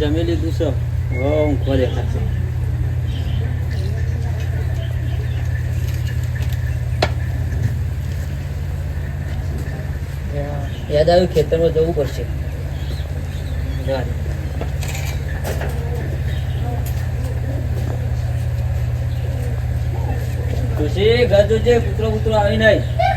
જમી લીધું છે. હવે ઊંઘવા દેખાશે યાદ આવ્યું ખેતરમાં જવું પડશે. ખુશી ગજુ છે કૂતરો કૂતરો આવી નહીં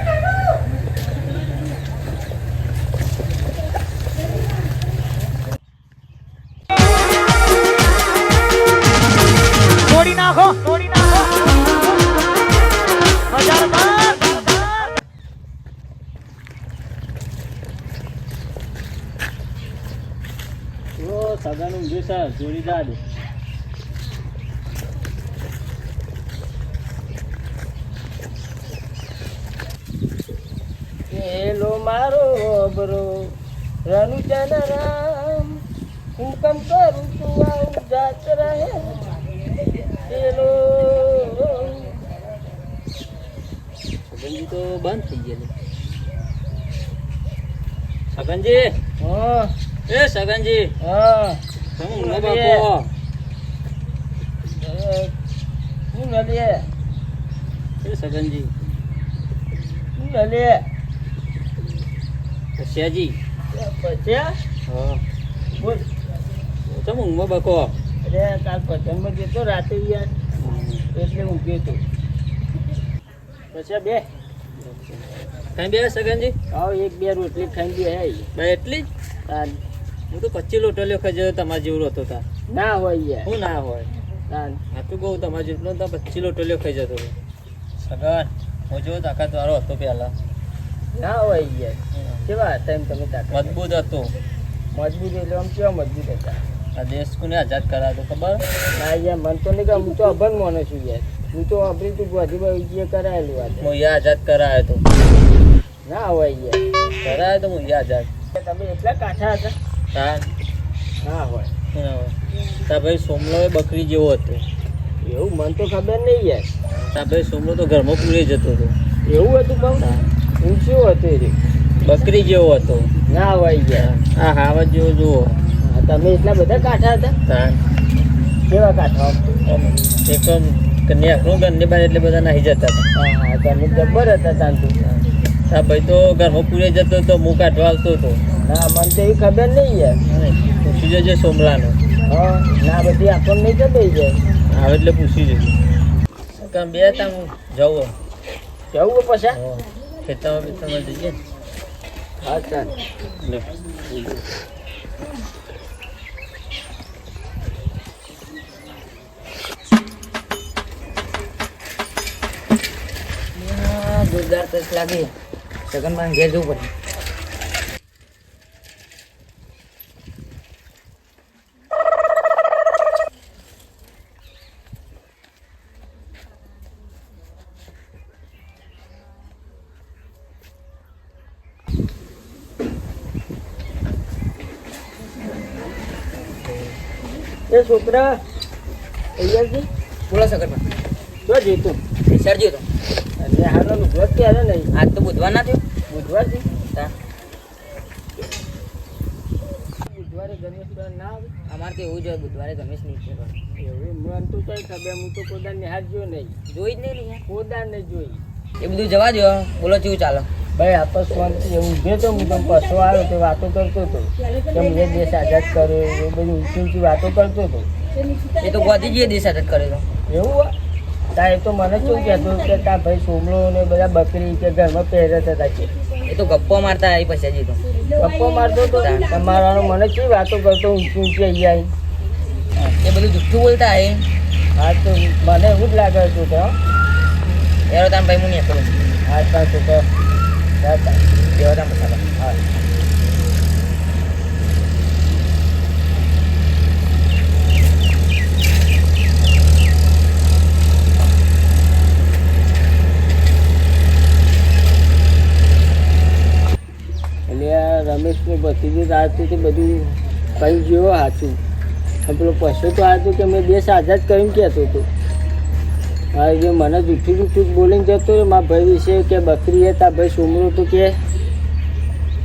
સગાનું ઊંઘ્યું છે જોડી જા દે મારો બરો રનુજન રામ હુકમ કરું તું આવું જાત રહે. એલો સગનજી તો બંધ થઈ ગયેલી. સગનજી? હા. એ સગનજી. હા. શું નલે એ સગનજી. શું નલે કશ્યાજી પછી હા. બોલ. ઊંઘો બાકો? અરે કાલ પતંગમાં જતો રાતે યાર. એટલે ઊંઘ્યો તો. પછી બે? કઈ બે સગનજી? હા એક બે રોટલી ખાઈ બે એટલી? જ હું તો કચ્ચી લોટો ખાઈ જયો તમારા જેવું હતો તા. ના હોય યાર. હું ના હોય. આ તો કહું તમારા જેટલો તો પચ્ચી લોટો ખાઈ જતો હતો સગન હું જો તાકાત વાળો હતો પેલા ના હોય યાર. કેવા હતા એમ તમે તાકાત? મજબૂત હતો. મજબૂત એટલે આમ કેવા મજબૂત હતા? આ દેશ કોને આઝાદ કરાતો ખબર? ના યાર મન તો નહીં કે હું તો અભન માનો છું યાર. હું તો અભરી તું ગોધીભાઈ જે કરાયેલું વાત હું યા આઝાદ કરાયો તો. ના હોય યાર. કરાયો તો હું યા આઝાદ. તમે એટલા કાઠા હતા? તા ના હોય. શું હોય? તા ભાઈ સોમલો બકરી જેવો હતો. એવું મન તો ખબર નહીં યાર. તા ભાઈ સોમલો તો ઘરમાં પૂરી જતો હતો. એવું હતું બહુ હું. શું હતું એ. બકરી જેવો હતો. ના હોય યાર. હા હાવજ જેવો જુઓ. તમે એટલા બધા કાઠા હતા? તા કેવા કાઠા? આમ એક કન્યાકનું ઘરની બાર એટલે બધા નાહી જતા હતા. હા હા તમે જબ્બર હતા તાંતુ તા ભાઈ તો ઘરમાં પૂરે જતો હતો મું કાઢવા આવતો હતો ના મને તો એ ખબર નહીં યાર. પૂછી જજે સોમલાનો. હા ના બધી આપણને નહીં ખબર જાય. આવે એટલે પૂછી જજે. કામ બે હતા હું જવું જવું પછી? ખેતરમાં બેતરમાં જઈએ. હા ચાલ જોરદાર તસ લાગે. સગનમાં ઘેર જવું પડે. એ છોકરા છે? થોડા સગરમાં જો જીતું. વિચારજો તો નહીં આજ તો બુધવાર ના થયો બુધવારથી તા. બુધવારે ગણેશ ના આવે. અમારે તો એવું જ હોય બુધવારે ગમેશ નહીં છે એવું મને તો કઈ ખબર હું તો કોદાર નિહાળ જો નહીં. જોઈ જ નહીં. કોદાર ને જોઈ. એ બધું જવા દો બોલો કેવું ચાલો? ભાઈ આપસ શાંતિ એવું જે તો હું તો પશુ આવ્યો તે વાતો કરતો હતો. કે મેં દેશ આઝાદ કર્યો એ બધી ઊંચી ઊંચી વાતો કરતો હતો. એ તો ગોધીજીએ દેશ આઝાદ કર્યો એવું હોય? તા એ તો મને શું કહેતો કે તા ભાઈ સોમલો ને બધા બકરી કે ઘરમાં પહેરે થતા છે એ તો ગપ્પો મારતા આવી પછી હજી તો. ગપ્પો મારતો હતો તમારાનો મને શી વાતો કરતો ઊંચી ઊંચી અહીંયા? એ બધું જુઠ્ઠું બોલતા આવી હા તો મને એવું જ લાગે છે તો. એરો તામ ભાઈ હું નહીં હા તા છોકરા હા તા. તામ હા એટલે આ રમેશને ભત્રીજી રાતું તે બધું કહી જેવો સાચું પેલો પશુ તો હતું કે મેં દેશ આઝાદ કરીને કહેતો હતો. હા જે મને જૂઠું જૂઠું બોલીને જતો રહ્યો, મારા ભાઈ વિશે કે બકરી હતા ભાઈ સોમરો તો કે.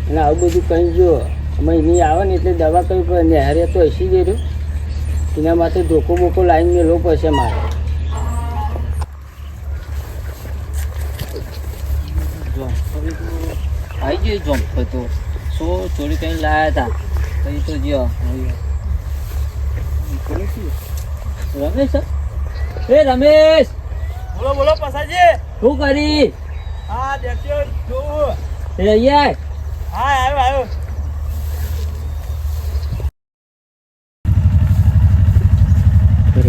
અને આવું બધું કહી જુઓ અમે એની આવે ને એટલે દવા કરવી પણ નહેરે તો હસી જઈ રહ્યું. એના માટે ધોકો બોકો લાઈન મેળવો પડશે મારે. આવી ગયો જોમફળ તો સો ચોરી કઈ લાયા હતા કઈ તો જ્યો રમેશ એ રમેશ! બોલો બોલો પસાજી. શું કરી? હા દેખ્યો જોવું એ અહીંયા હા આવ્યો આવ્યો.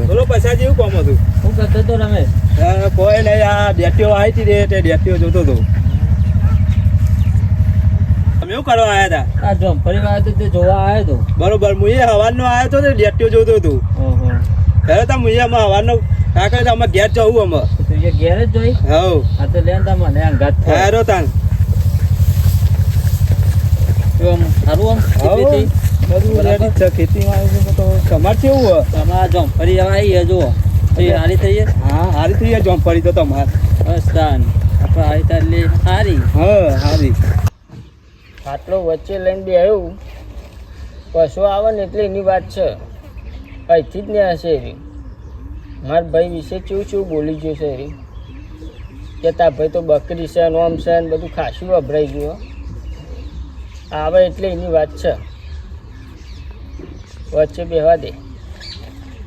બોલો પસાજી એવું કોમ હતું? શું કરતો હતો રમેશ? કોઈ નહીં આ ડેટીઓ આવી હતી તે ડેટીઓ જોતો હતો. તમે એવું કરવા આવ્યા હતા આ જોમફળી આવ્યો તો તે જોવા આવ્યો તો. બરોબર હું એ હવારનો આવ્યો તો ને ડેટીઓ જોતો હતો. ઓહો. ખરે તો હું અમે હવારનો કાકા તો અમે ઘેર જવું અમે તું એ ઘેર જ જોઈ? હવ. આ તો લેન તા મને અંગાત થાય. રો તાન. જો આમ સારું આમ ખેતી બધું રેડી છે ખેતીમાં આવ્યું તો તમારે કેવું હોય? તમારા જોમફળી આવી છે જુઓ. તો એ સારી થઈ હા હારી થઈ જોમફળી તો તમારે. બસ તાન. આપણે આવી તાર લે સારી હા હારી. આટલો વચ્ચે લઈને બે આવ્યું પશુ આવે ને એટલે એની વાત છે. અહીંથી જ ને હશે એરી. મારા ભાઈ વિશે કેવું કેવું બોલી ગયું છે કે તા ભાઈ તો બકરી છે નોમ છે ને બધું ખાસું વભરાઈ ગયું આવે એટલે એની વાત છે. વચ્ચે બેહવા દે.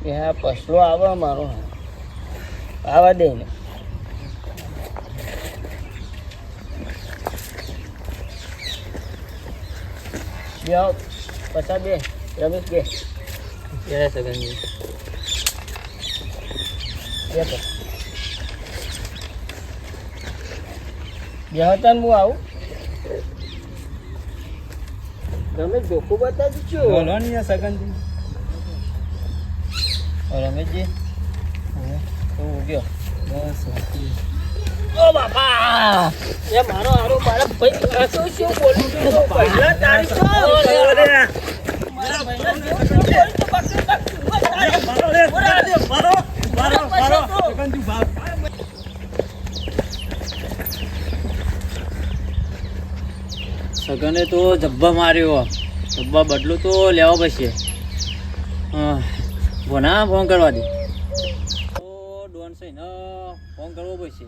એ હા પસલો આવે મારો. આવવા દે ને બે આવો. બે. રમેશ બે. જય સગનજી બે તો. હું આવું. રમેશ ધોકો બતાવજો છો. બોલો ને સગનજી. રમેશજી. તું ઉગ્યો બસ ઓ બાપા! એ મારો હારો મારા શું સગને તો જબ્બા માર્યો. જબ્બા બદલું તો લેવા પડશે. ભોના ફોન કરવા દે. તો ડોન છે ને ફોન કરવો પડશે.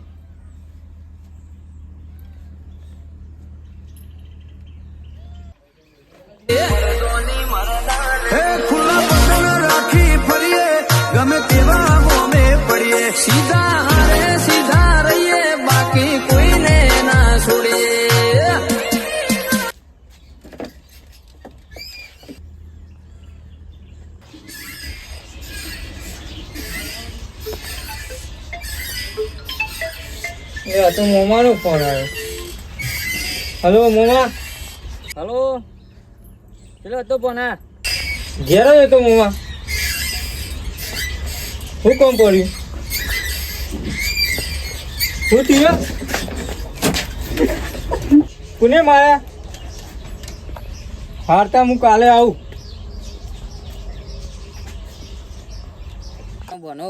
તેવા ગોમે પડીએ. સીધા હારે સીધા રહીએ. બાકી કોઈને ના છોડીએ. એ હતો મોમાનો ફોન આવ્યો. હલો મોમા. હલો. પેલો હતો ભોના ઘેર આવ્યો હતો મોમા. શું કોમ પડ્યું શું થયું હારતા હું કાલે આવું. ભણો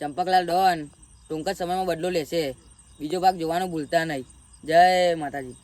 ચંપકલાલ ડોન, ટૂંક જ સમયમાં બદલો લેશે. બીજો ભાગ જોવાનું ભૂલતા નહીં. જય માતાજી.